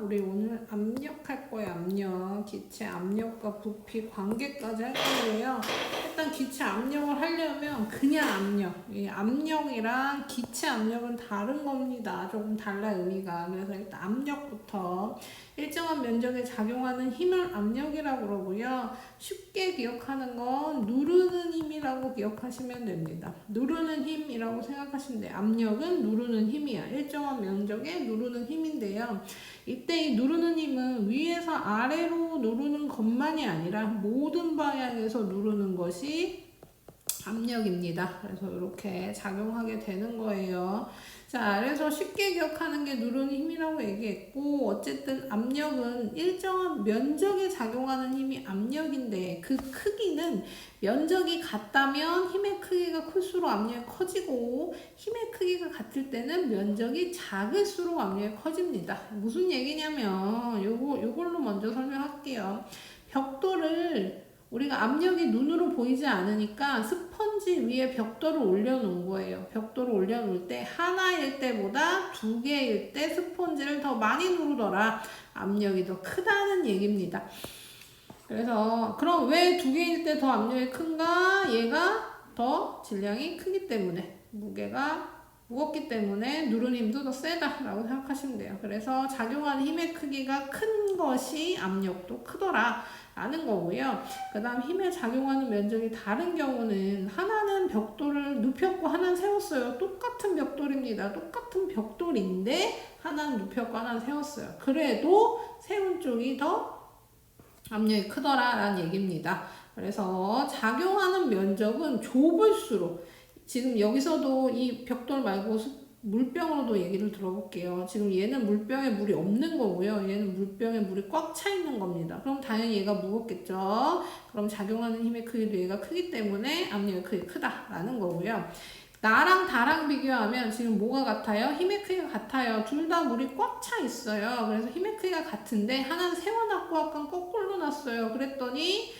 우리 오늘 압력할 거예요, 압력. 기체 압력과 부피 관계까지 할 거예요. 일단 기체 압력을 하려면 그냥 압력. 이 압력이랑 기체 압력은 다른 겁니다. 조금 달라 의미가. 그래서 일단 압력부터 일정한 면적에 작용하는 힘을 압력이라고 그러고요. 쉽게 기억하는 건 누르는 힘이라고 기억하시면 됩니다. 누르는 힘이라고 생각하시면 돼요. 압력은 누르는 힘이야. 일정한 면적에 누르는 힘인데요. 이때 이 누르는 힘은 위에서 아래로 누르는 것만이 아니라 모든 방향에서 누르는 것이 압력입니다. 그래서 이렇게 작용하게 되는 거예요. 자, 그래서 쉽게 기억하는 게 누르는 힘이라고 얘기했고, 어쨌든 압력은 일정한 면적에 작용하는 힘이 압력인데, 그 크기는 면적이 같다면 힘의 크기가 클수록 압력이 커지고, 힘의 크기가 같을 때는 면적이 작을수록 압력이 커집니다. 무슨 얘기냐면, 요거, 요걸로 먼저 설명할게요. 벽돌을 우리가 압력이 눈으로 보이지 않으니까 스펀지 위에 벽돌을 올려놓은 거예요. 벽돌을 올려놓을 때 하나일 때보다 두 개일 때 스펀지를 더 많이 누르더라. 압력이 더 크다는 얘기입니다. 그래서 그럼 왜 두 개일 때 더 압력이 큰가? 얘가 더 질량이 크기 때문에 무게가 무겁기 때문에 누르는 힘도 더 세다라고 생각하시면 돼요. 그래서 작용하는 힘의 크기가 큰 것이 압력도 크더라. 라는 거고요. 그 다음 힘에 작용하는 면적이 다른 경우는 하나는 벽돌을 눕혔고 하나는 세웠어요. 똑같은 벽돌입니다. 똑같은 벽돌인데 하나는 눕혔고 하나는 세웠어요. 그래도 세운 쪽이 더 압력이 크더라 라는 얘기입니다. 그래서 작용하는 면적은 좁을수록 지금 여기서도 이 벽돌 말고 물병으로도 얘기를 들어볼게요. 지금 얘는 물병에 물이 없는 거고요. 얘는 물병에 물이 꽉 차 있는 겁니다. 그럼 당연히 얘가 무겁겠죠. 그럼 작용하는 힘의 크기도 얘가 크기 때문에 압력의 크기 크다라는 거고요. 나랑 다랑 비교하면 지금 뭐가 같아요? 힘의 크기가 같아요. 둘 다 물이 꽉 차 있어요. 그래서 힘의 크기가 같은데 하나는 세워놨고 아까 거꾸로 놨어요. 그랬더니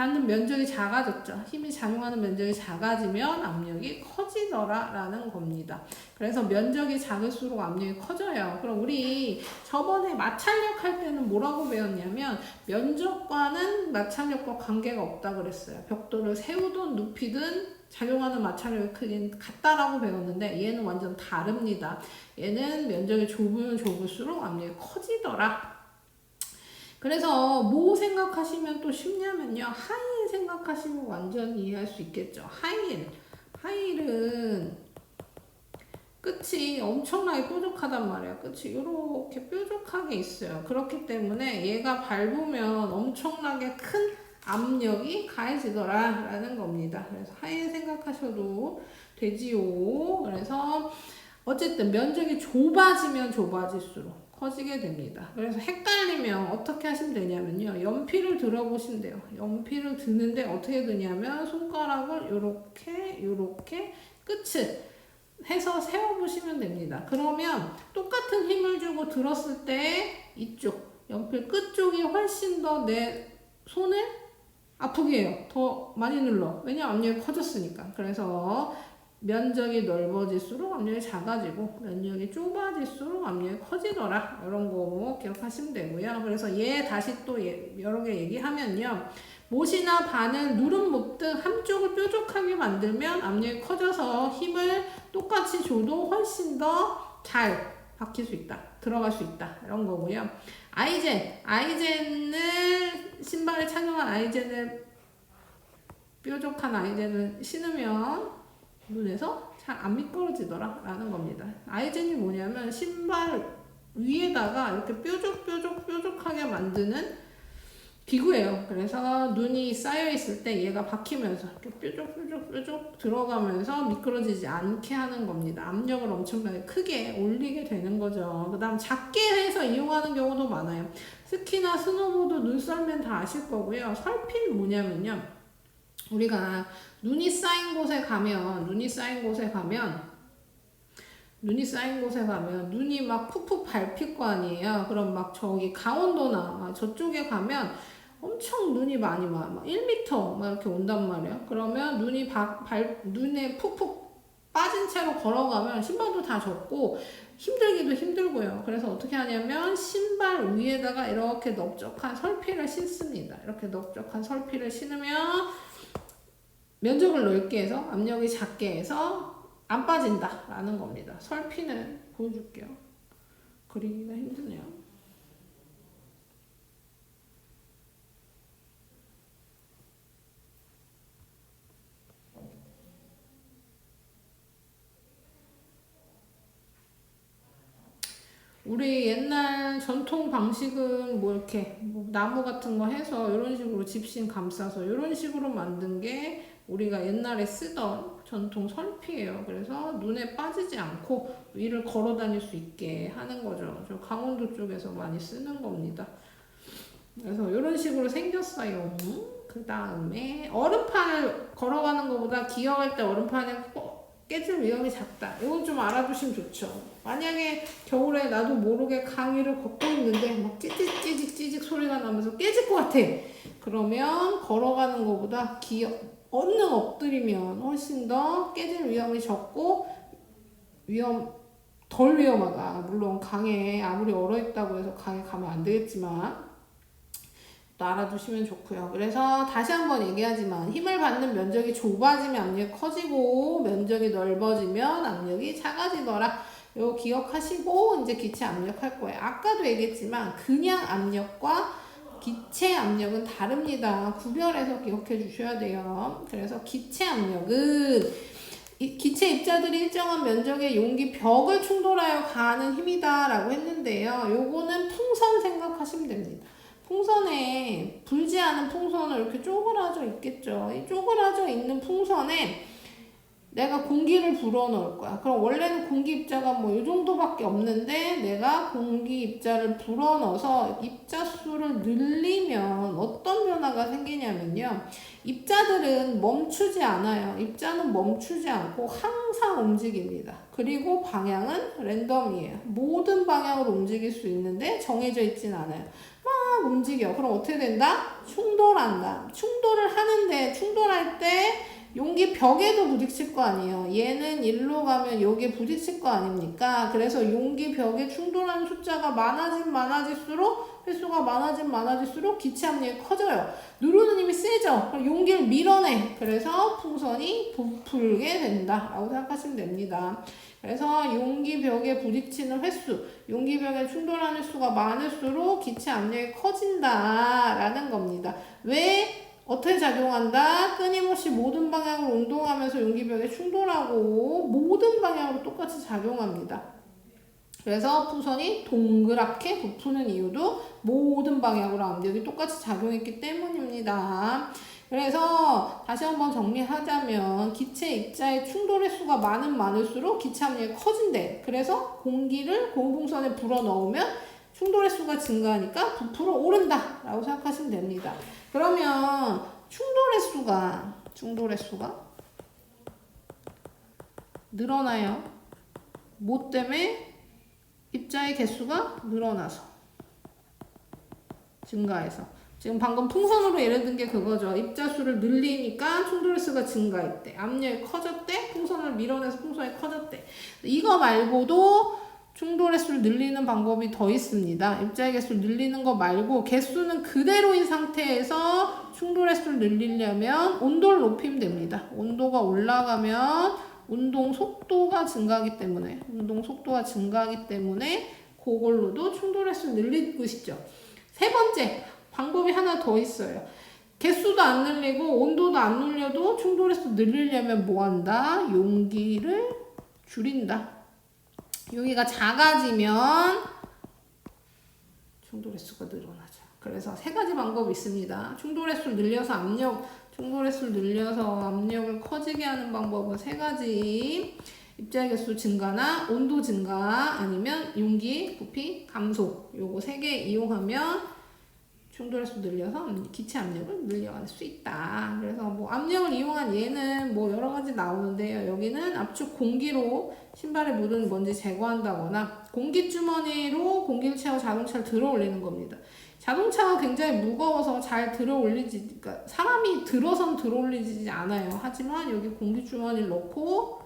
닿는 면적이 작아졌죠. 힘이 작용하는 면적이 작아지면 압력이 커지더라 라는 겁니다. 그래서 면적이 작을수록 압력이 커져요. 그럼 우리 저번에 마찰력 할 때는 뭐라고 배웠냐면 면적과는 마찰력과 관계가 없다 그랬어요. 벽돌을 세우든 눕히든 작용하는 마찰력의 크기는 같다라고 배웠는데 얘는 완전 다릅니다. 얘는 면적이 좁으면 좁을수록 압력이 커지더라. 그래서 뭐 생각하시면 또 쉽냐면요. 하이힐 생각하시면 완전 이해할 수 있겠죠. 하이힐. 하이힐은 끝이 엄청나게 뾰족하단 말이야. 끝이 이렇게 뾰족하게 있어요. 그렇기 때문에 얘가 밟으면 엄청나게 큰 압력이 가해지더라 라는 겁니다. 그래서 하이힐 생각하셔도 되지요. 그래서 어쨌든 면적이 좁아지면 좁아질수록 커지게 됩니다. 그래서 헷갈리면 어떻게 하시면 되냐면요. 연필을 들어보시면 돼요. 연필을 드는데 어떻게 드냐면 손가락을 이렇게 이렇게 끝을 해서 세워보시면 됩니다. 그러면 똑같은 힘을 주고 들었을 때 이쪽 연필 끝 쪽이 훨씬 더 내 손을 아프게 해요. 더 많이 눌러. 왜냐면 압력이 커졌으니까. 그래서 면적이 넓어질수록 압력이 작아지고 면적이 좁아질수록 압력이 커지더라. 이런 거 기억하시면 되고요. 그래서 얘 다시 또 여러 개 얘기하면요. 못이나 바늘 누름 못등 한쪽을 뾰족하게 만들면 압력이 커져서 힘을 똑같이 줘도 훨씬 더 잘 박힐 수 있다 들어갈 수 있다. 이런 거고요. 아이젠 아이젠을 신발에 착용한 아이젠을 뾰족한 아이젠을 신으면 눈에서 잘 안 미끄러지더라 라는 겁니다. 아이젠이 뭐냐면 신발 위에다가 이렇게 뾰족뾰족 뾰족하게 만드는 기구예요. 그래서 눈이 쌓여 있을 때 얘가 박히면서 이렇게 뾰족뾰족 뾰족 들어가면서 미끄러지지 않게 하는 겁니다. 압력을 엄청나게 크게 올리게 되는 거죠. 그 다음 작게 해서 이용하는 경우도 많아요. 스키나 스노보드 눈썰면 다 아실 거고요. 설필 뭐냐면요. 우리가 눈이 쌓인 곳에 가면 눈이 쌓인 곳에 가면 눈이 쌓인 곳에 가면 눈이 막 푹푹 밟힐 거 아니에요. 그럼 막 저기 강원도나 막 저쪽에 가면 엄청 눈이 많이 와. 막 1m 막 이렇게 온단 말이야. 그러면 눈이 바, 발, 눈에 푹푹 빠진 채로 걸어가면 신발도 다 젖고 힘들기도 힘들고요. 그래서 어떻게 하냐면 신발 위에다가 이렇게 넓적한 설피를 신습니다. 이렇게 넓적한 설피를 신으면 면적을 넓게 해서 압력이 작게 해서 안 빠진다 라는 겁니다. 설피는 보여줄게요. 그리기가 힘드네요. 우리 옛날 전통 방식은 뭐 이렇게 뭐 나무 같은 거 해서 이런 식으로 집신 감싸서 이런 식으로 만든 게 우리가 옛날에 쓰던 전통 설피예요. 그래서 눈에 빠지지 않고 위를 걸어 다닐 수 있게 하는 거죠. 저 강원도 쪽에서 많이 쓰는 겁니다. 그래서 이런 식으로 생겼어요. 그 다음에 얼음판을 걸어가는 것보다 기어갈 때 얼음판에 꼭 깨질 위험이 작다. 이건 좀 알아두시면 좋죠. 만약에 겨울에 나도 모르게 강의를 걷고 있는데 막 찌직 찌직 찌직 소리가 나면서 깨질 것 같아. 그러면 걸어가는 것보다 기어 얼른 엎드리면 훨씬 더 깨질 위험이 적고 위험 덜 위험하다. 물론 강에 아무리 얼어 있다고 해서 강에 가면 안 되겠지만 또 알아두시면 좋고요. 그래서 다시 한번 얘기하지만 힘을 받는 면적이 좁아지면 압력이 커지고 면적이 넓어지면 압력이 작아지더라. 요 기억하시고 이제 기체 압력 할 거예요. 아까도 얘기했지만 그냥 압력과 기체 압력은 다릅니다. 구별해서 기억해 주셔야 돼요. 그래서 기체 압력은 이 기체 입자들이 일정한 면적의 용기 벽을 충돌하여 가하는 힘이다 라고 했는데요. 요거는 풍선 생각하시면 됩니다. 풍선에 불지 않은 풍선을 이렇게 쪼그라져 있겠죠. 이 쪼그라져 있는 풍선에 내가 공기를 불어 넣을 거야. 그럼 원래는 공기 입자가 뭐 이 정도밖에 없는데 내가 공기 입자를 불어 넣어서 입자 수를 늘리면 어떤 변화가 생기냐면요. 입자들은 멈추지 않아요. 입자는 멈추지 않고 항상 움직입니다. 그리고 방향은 랜덤이에요. 모든 방향으로 움직일 수 있는데 정해져 있진 않아요. 막 움직여. 그럼 어떻게 된다? 충돌한다. 충돌을 하는데 충돌할 때 용기 벽에도 부딪힐 거 아니에요. 얘는 일로 가면 여기에 부딪힐 거 아닙니까? 그래서 용기 벽에 충돌하는 숫자가 많아진 많아질수록 횟수가 많아진 많아질수록 기체 압력이 커져요. 누르는 힘이 세죠. 용기를 밀어내. 그래서 풍선이 부풀게 된다 라고 생각하시면 됩니다. 그래서 용기 벽에 부딪히는 횟수, 용기 벽에 충돌하는 횟수가 많을수록 기체 압력이 커진다 라는 겁니다. 왜 어떻게 작용한다? 끊임없이 모든 방향으로 운동하면서 용기벽에 충돌하고 모든 방향으로 똑같이 작용합니다. 그래서 풍선이 동그랗게 부푸는 이유도 모든 방향으로 압력이 똑같이 작용했기 때문입니다. 그래서 다시 한번 정리하자면 기체 입자의 충돌 횟수가 많은 많을수록 기체 압력이 커진대. 그래서 공기를 고무풍선에 불어 넣으면 충돌 횟수가 증가하니까 부풀어 오른다 라고 생각하시면 됩니다. 그러면 충돌 횟수가 충돌 횟수가 늘어나요. 뭐 때문에 입자의 개수가 늘어나서 증가해서 지금 방금 풍선으로 예를 든 게 그거죠. 입자 수를 늘리니까 충돌 횟수가 증가했대. 압력이 커졌대. 풍선을 밀어내서 풍선이 커졌대. 이거 말고도 충돌 횟수를 늘리는 방법이 더 있습니다. 입자의 개수를 늘리는 거 말고 개수는 그대로인 상태에서 충돌 횟수를 늘리려면 온도를 높이면 됩니다. 온도가 올라가면 운동 속도가 증가하기 때문에 운동 속도가 증가하기 때문에 그걸로도 충돌 횟수를 늘리고 싶죠. 세 번째 방법이 하나 더 있어요. 개수도 안 늘리고 온도도 안 늘려도 충돌 횟수 늘리려면 뭐 한다? 용기를 줄인다. 여기가 작아지면 충돌 횟수가 늘어나죠. 그래서 세 가지 방법이 있습니다. 충돌 횟수를 늘려서 압력, 충돌 횟수를 늘려서 압력을 커지게 하는 방법은 세 가지. 입자 개수 증가나 온도 증가 아니면 용기 부피 감소 요거 세 개 이용하면 횟수 늘려서 기체 압력을 늘려갈 수 있다. 그래서 뭐 압력을 이용한 예는 뭐 여러 가지 나오는데요. 여기는 압축 공기로 신발에 묻은 먼지 제거한다거나 공기 주머니로 공기를 채워 자동차를 들어 올리는 겁니다. 자동차가 굉장히 무거워서 잘 들어 올리지, 그러니까 사람이 들어선 들어 올리지 않아요. 하지만 여기 공기 주머니를 넣고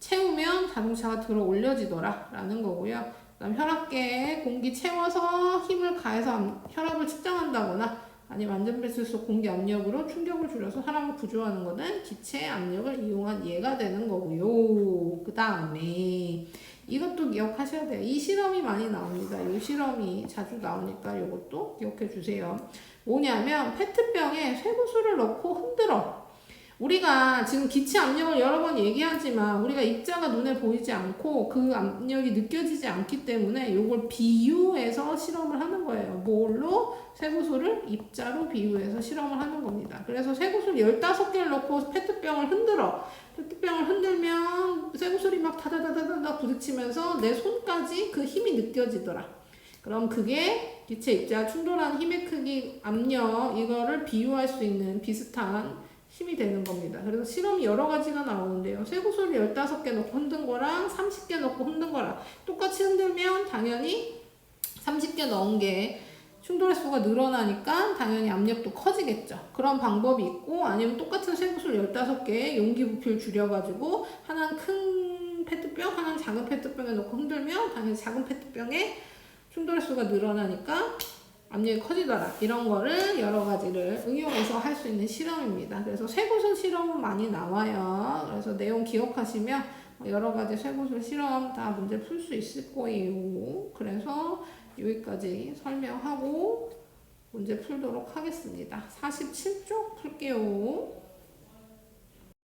채우면 자동차가 들어 올려지더라 라는 거고요. 그다음 혈압계에 공기 채워서 힘을 가해서 암- 혈압을 측정한다거나 아니면 안전벨트 속 공기 압력으로 충격을 줄여서 사람을 구조하는 것은 기체 압력을 이용한 예가 되는 거고요. 그 다음에 이것도 기억하셔야 돼요. 이 실험이 많이 나옵니다. 이 실험이 자주 나오니까 이것도 기억해 주세요. 뭐냐면 페트병에 쇠구슬을 넣고 흔들어. 우리가 지금 기체 압력을 여러 번 얘기하지만 우리가 입자가 눈에 보이지 않고 그 압력이 느껴지지 않기 때문에 이걸 비유해서 실험을 하는 거예요. 뭘로? 쇠구슬을 입자로 비유해서 실험을 하는 겁니다. 그래서 쇠구슬 15개를 넣고 페트병을 흔들어. 페트병을 흔들면 쇠구슬이 막 다다다다다 부딪히면서 내 손까지 그 힘이 느껴지더라. 그럼 그게 기체 입자 충돌한 힘의 크기, 압력 이거를 비유할 수 있는 비슷한 힘이 되는 겁니다. 그래서 실험이 여러 가지가 나오는데요. 쇠구슬을 15개 넣고 흔든 거랑 30개 넣고 흔든 거랑 똑같이 흔들면 당연히 30개 넣은 게 충돌의 수가 늘어나니까 당연히 압력도 커지겠죠. 그런 방법이 있고 아니면 똑같은 쇠구슬 15개에 용기 부피를 줄여가지고 하나는 큰 페트병, 하나는 작은 페트병에 넣고 흔들면 당연히 작은 페트병에 충돌의 수가 늘어나니까 압력이 커지더라. 이런 거를 여러 가지를 응용해서 할 수 있는 실험입니다. 그래서 쇠구슬 실험은 많이 나와요. 그래서 내용 기억하시면 여러 가지 쇠구슬 실험 다 문제 풀 수 있을 거예요. 그래서 여기까지 설명하고 문제 풀도록 하겠습니다. 47쪽 풀게요.